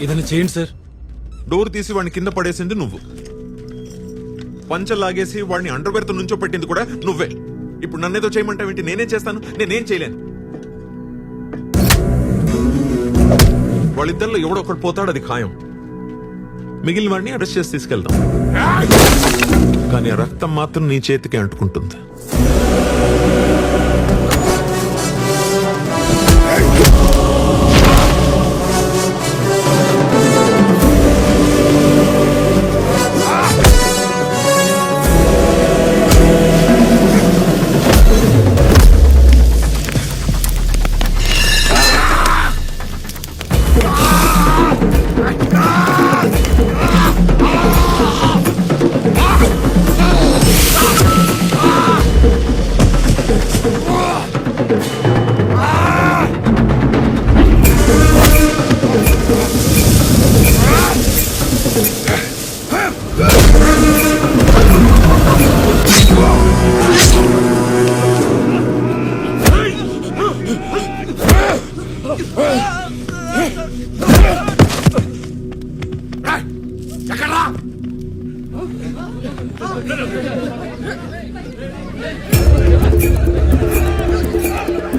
ఏదైనా చేయండి sir. Door తీసి వాడిని కింద పడేసింది నువ్వు. పంచ లాగేసి వాడిని అండర్వేర్తో నుంచో పెట్టింది కూడా నువ్వే. ఇప్పుడు నన్నేదో చేయమంటావేంటి? నేనేం చేస్తాను? నేనేం చేయలేను. వాళ్ళిద్దరిలో ఎవడో ఒకటి పోతాడు అది ఖాయం. మిగిలిన వాడిని అరెస్ట్ చేసి తీసుకెళ్దాం. కానీ రక్తం మాత్రం నీ చేతికి అంటుకుంటుంది.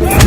Ah!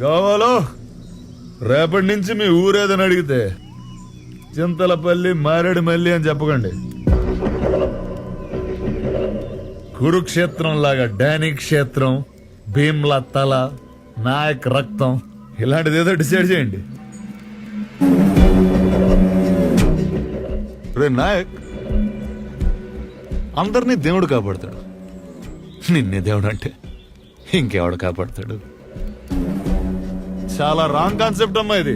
గోవాలో రేపటి నుంచి మీ ఊరేదని అడిగితే చింతలపల్లి మారేడుమల్లి అని చెప్పకండి. కురుక్షేత్రం లాగా డానిక్ క్షేత్రం భీమ్ల తల నాయక్ రక్తం ఇలాంటిది ఏదో డిసైడ్ చేయండి. రే నాయక్ అందరినీ దేవుడు కాపాడతాడు. నిన్నే దేవుడు అంటే ఇంకెవడు కాపాడతాడు? చాలా రాంగ్ కాన్సెప్ట్ అమ్మా ఇది.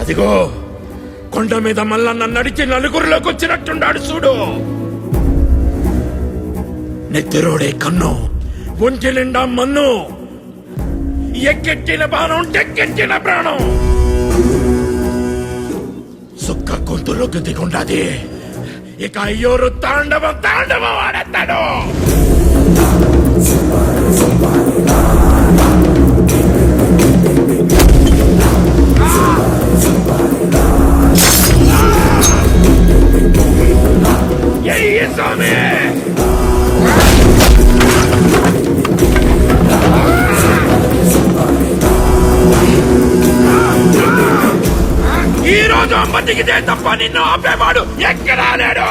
అదిగో కొండ మీద మల్లన్న నడిచి నలుగురిలోకి వచ్చినట్టున్నాడు చూడు. నెత్తిరోడే కన్ను ఒంటి నిండా మన్ను ఎక్కెట్టిన బాణం టెక్కెట్టిన ప్రాణం. సుక్క గొంతులోకి దిగుండాది. ఇక అయ్యోరు తాండవం తాండవం ఆడతాడు ఎయ్యి స్వామి! ఈ రోజు అమ్మ దిగితే తప్ప నిన్ను ఆపేవాడు ఎక్కడా లేడు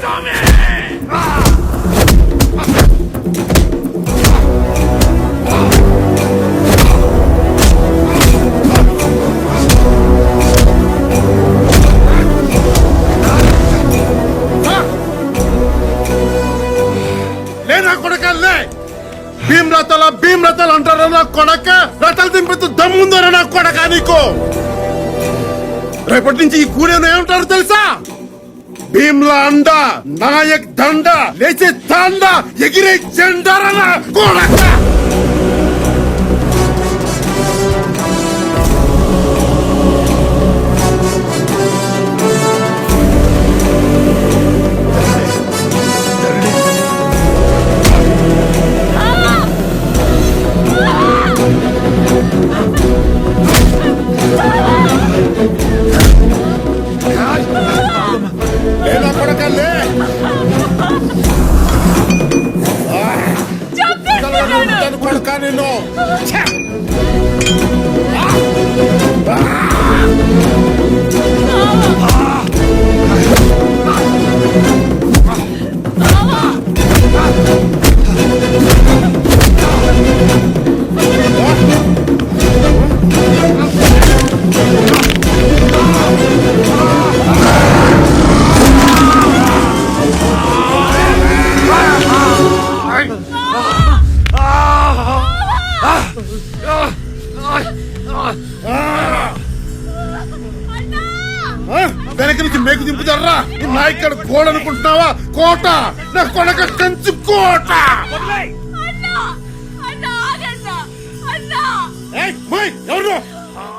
స్వామి! భీమ్ రథాల భీమ్ రథాలు అంటారా నా కొడక. రథాలు దింపెత్తు దమ్ముందరా నా కొడక నీకు? రేపటి నుంచి ఈ కూలీలు ఏమంటారు తెలుసా? భీమ్లా అండ నాయక్ దండ లేచే తాండ ఎగిరే జెండారా నా కొడక.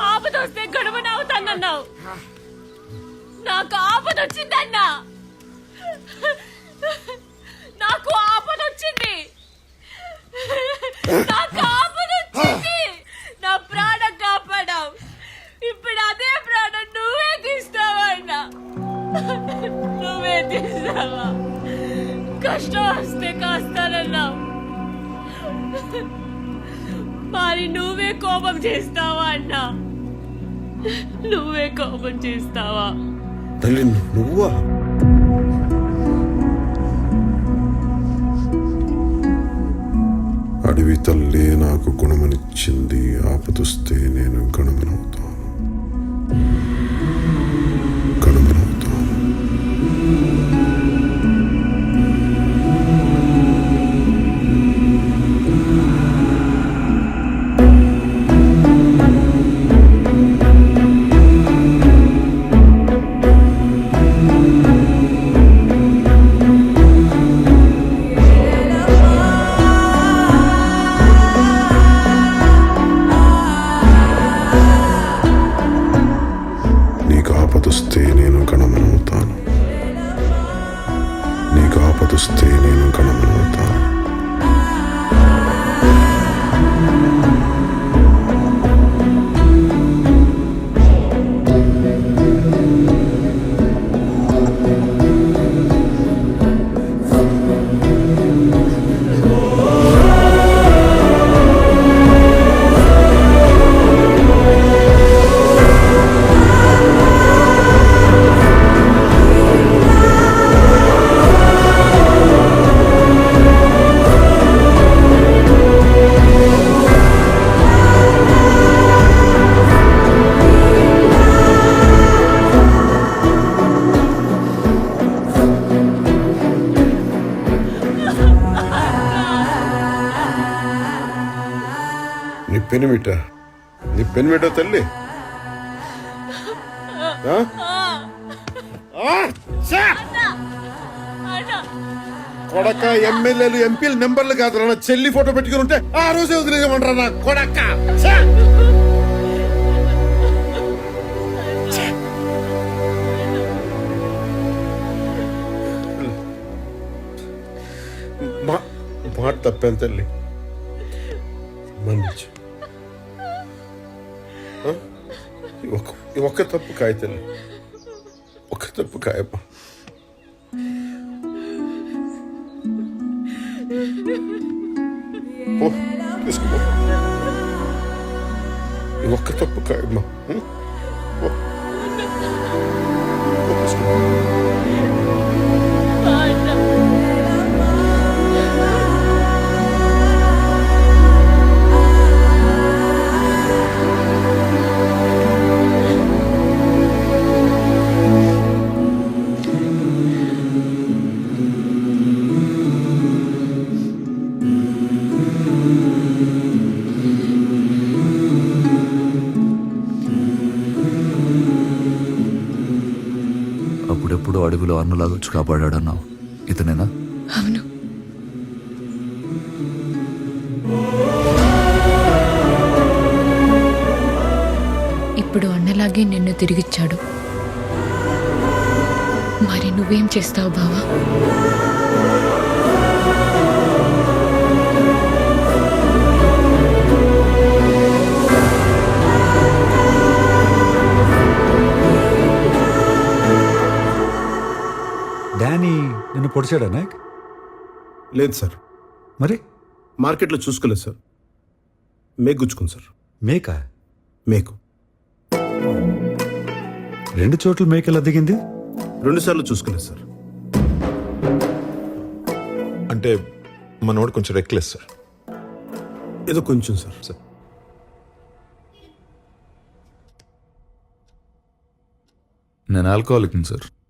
ఆపదొస్తే గడువు నవ్వుతానన్నావు నాకు ఆపదొచ్చిందన్నా నాకు ఆపదొచ్చింది నాకు ఆపదొచ్చింది నా ప్రాణం కాపాడావు. ఇప్పుడు అదే ప్రాణం నువ్వే తీస్తావన్నా. నువ్వే తీస్తావా? కష్టం వస్తే కాస్తానన్నావు. మరి నువ్వే కోపం చేస్తావా అన్నా? నువ్వే కోపం చేస్తావా? తల్లి నువ్వా? అడవి తల్లి నాకు గుణమనిచ్చింది. ఆపదొస్తే నేను గణమనవుతాను పెనిమిట నీ పెన్ తల్లి. ఆ? కొడక ఎమ్మెల్యేలు ఎంపీలు నెంబర్లు కాదు నా చెల్లి ఫోటో పెట్టుకుని ఉంటే ఆ రోజే వదిలేయమంటారా నా కొడక? మాట తప్పేంత తల్లి? ఒక్క ఈ ఒక్క తప్పు కాయ తల్లి ఒక్క తప్పు కాయమ్మా పో తీసుకో ఈ ఒక్క తప్పు కాయమ్మా ఉం? పో. పో, తీసుకో. అప్పుడెప్పుడు అడవిలో అన్నలాగా కాపాడాడన్నావు. ఇతనేనా? అవును. ఇప్పుడు అన్నలాగే నిన్ను తిరిగిచ్చాడు. మరి నువ్వేం చేస్తావు బావా? పొడిచాడా నాయక్? లేదు సార్. మరి? మార్కెట్లో చూసుకోలేదు సార్. Make గుచ్చుకుంది sir. మేక? మేకు. రెండు చోట్ల మేక ఎలా దిగింది? రెండు సార్లు చూసుకోలేదు సార్. అంటే మనోడు కొంచెం రెక్లెస్ సార్. ఏదో కొంచెం సార్. సార్. నేను ఆల్కహాలిక్ సార్.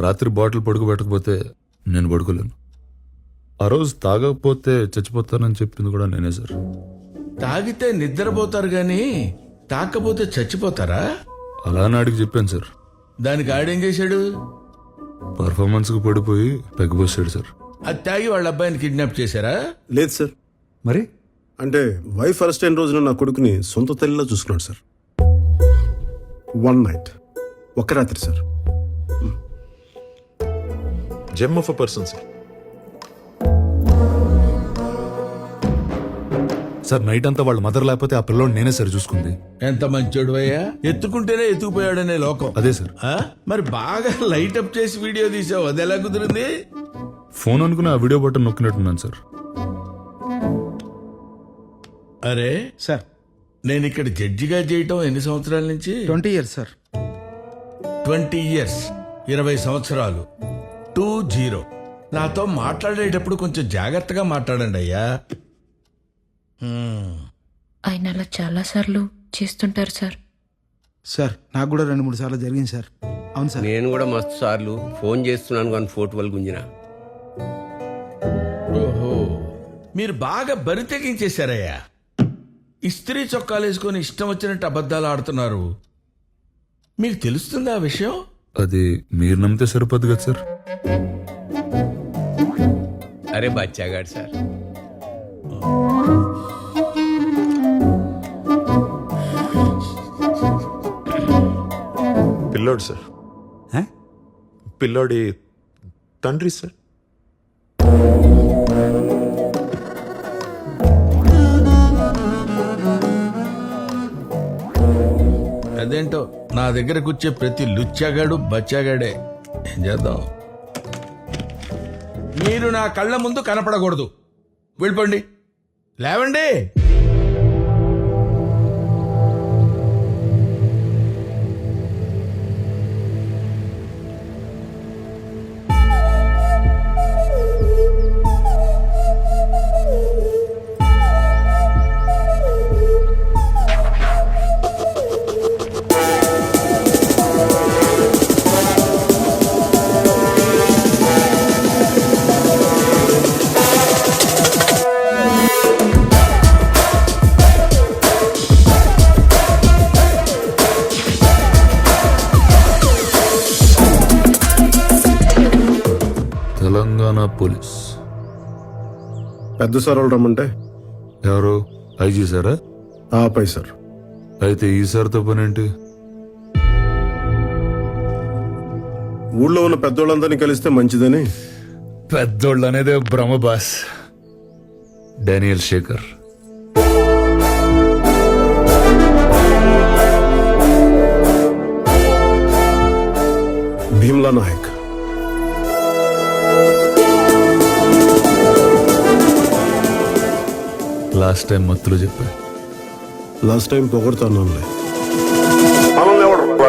రాత్రి బాటిల్ పడుకోబెట్టకపోతే నేను పడుకోలేను. ఆ రోజు తాగకపోతే చచ్చిపోతానని చెప్పింది కూడా నేనే సార్. తాగితే నిద్రపోతారు గాని తాకపోతే చచ్చిపోతారా? అలా నాడికి చెప్పాను సార్. దానికి ఆడేం చేశాడు? పర్ఫార్మెన్స్కి పడిపోయి పెగ్గబోసాడు సార్. అది తాగి వాళ్ళ అబ్బాయిని కిడ్నాప్ చేశారా? లేదు సార్. మరి? అంటే వైఫ్ ఫస్ట్ అయిన రోజున నా కొడుకుని సొంత తల్లిలా చూసుకున్నాడు సార్. వన్ నైట్ ఒక రాత్రి sir. Gem of a person sir sir night అంతా వాళ్ళ మదర్ లేకపోతే ఆ పిల్లోడు నేనే సార్ చూసుకుంది. ఎంత మంచోడు అయ్యా ఎత్తుకుంటేనే ఎత్తుకుపోయాడనే లోకం. అదే సార్ ఆ? మరి బాగా లైట్ అప్ చేసి వీడియో తీసావు. అది ఎలా కుదిరింది? ఫోన్ అనుకుని ఆ వీడియో బటన్ నొక్కినట్టున్నాను సార్ అరే సార్. నేను ఇక్కడ జడ్జిగా చేయటం ఎన్ని సంవత్సరాల నుంచి? Twenty years sir. Twenty years ఇరవై సంవత్సరాలు. Two zero. నాతో మాట్లాడేటప్పుడు కొంచెం జాగ్రత్తగా మాట్లాడండి అయ్యా. ఆయన అలా చాలాసార్లు చేస్తుంటారు సార్. సార్ నాకు కూడా రెండు మూడు సార్లు జరిగింది సార్. అవును సార్. నేను కూడా మస్తు సార్లు ఫోన్ చేస్తున్నాను కానీ ఫోటోలు గుంజిన. ఓహో. మీరు బాగా బరి తెగించేశారయ్యా. ఇస్త్రీ చొక్కాలు వేసుకొని ఇష్టం వచ్చినట్టు అబద్ధాలు ఆడుతున్నారు. మీకు తెలుస్తుందా ఆ విషయం? అది మీరు నమ్మితే సరిపోదు కదా సార్? అరే బచ్చాగాడు సార్. పిల్లోడు సార్? పిల్లోడి తండ్రి సార్. అదేంటో? నా దగ్గర వచ్చే ప్రతి లుచ్చాగాడు బచ్చాగాడే. ఏం చేద్దాం? మీరు నా కళ్ళ ముందు కనపడకూడదు. వెళ్ళిపోండి. లేవండి. పెద్ద సార్ వాళ్ళు రమ్మంటే? ఎవరు? ఐజీ సారా? ఆపై సార్. అయితే ఈ సార్తో పని ఏంటి ఊళ్ళో ఉన్న పెద్దోళ్ళందరినీ కలిస్తే మంచిదని? పెద్దోళ్ళు అనేదే భ్రమ boss. Daniel Shekhar. Bheemla Nayak. Last time మత్తులో చెప్పా. Last time పొగడుతున్నానులే